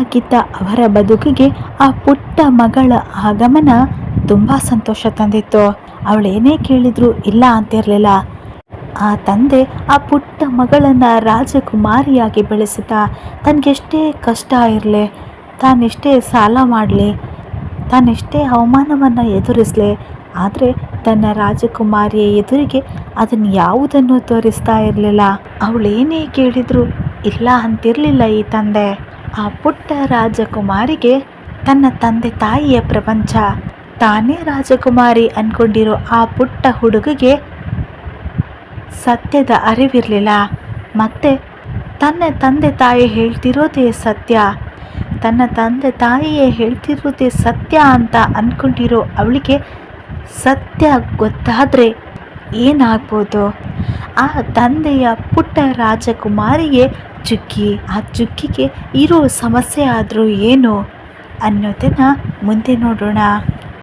ಆಗಿದ್ದ ಅವರ ಬದುಕಿಗೆ ಆ ಪುಟ್ಟ ಮಗಳ ಆಗಮನ ತುಂಬ ಸಂತೋಷ ತಂದಿತ್ತು. ಅವಳೇನೇ ಕೇಳಿದ್ರು ಇಲ್ಲ ಅಂತಿರಲಿಲ್ಲ. ಆ ತಂದೆ ಆ ಪುಟ್ಟ ಮಗಳನ್ನ ರಾಜಕುಮಾರಿಯಾಗಿ ಬೆಳೆಸಿದ. ತನಗೆಷ್ಟೇ ಕಷ್ಟ ಇರಲಿ, ತಾನೆಷ್ಟೇ ಸಾಲ ಮಾಡಲಿ, ತಾನೆಷ್ಟೇ ಅವಮಾನವನ್ನು ಎದುರಿಸಲಿ, ಆದರೆ ತನ್ನ ರಾಜಕುಮಾರಿಯ ಎದುರಿಗೆ ಅದನ್ನು ಯಾವುದನ್ನು ತೋರಿಸ್ತಾ ಇರಲಿಲ್ಲ. ಅವಳೇನೇ ಕೇಳಿದ್ರು ಇಲ್ಲ ಅಂತಿರಲಿಲ್ಲ ಈ ತಂದೆ. ಆ ಪುಟ್ಟ ರಾಜಕುಮಾರಿಗೆ ತನ್ನ ತಂದೆ ತಾಯಿಯ ಪ್ರಪಂಚ. ತಾನೇ ರಾಜಕುಮಾರಿ ಅನ್ಕೊಂಡಿರೋ ಆ ಪುಟ್ಟ ಹುಡುಗಿಗೆ ಸತ್ಯದ ಅರಿವಿರಲಿಲ್ಲ. ಮತ್ತೆ ತನ್ನ ತಂದೆ ತಾಯಿ ಹೇಳ್ತಿರೋದೇ ಸತ್ಯ. ತನ್ನ ತಂದೆ ತಾಯಿಯೇ ಹೇಳ್ತಿರೋದೇ ಸತ್ಯ ಅಂತ ಅಂದ್ಕೊಂಡಿರೋ ಅವಳಿಗೆ ಸತ್ಯ ಗೊತ್ತಾದರೆ ಏನಾಗ್ಬೋದು? ಆ ತಂದೆಯ ಪುಟ್ಟ ರಾಜಕುಮಾರಿಗೆ ಚುಕ್ಕಿ ಆ ಚುಕ್ಕಿಗೆ ಇರೋ ಸಮಸ್ಯೆ ಆದರೂ ಏನು ಅನ್ನೋದನ್ನು ಮುಂದೆ ನೋಡೋಣ.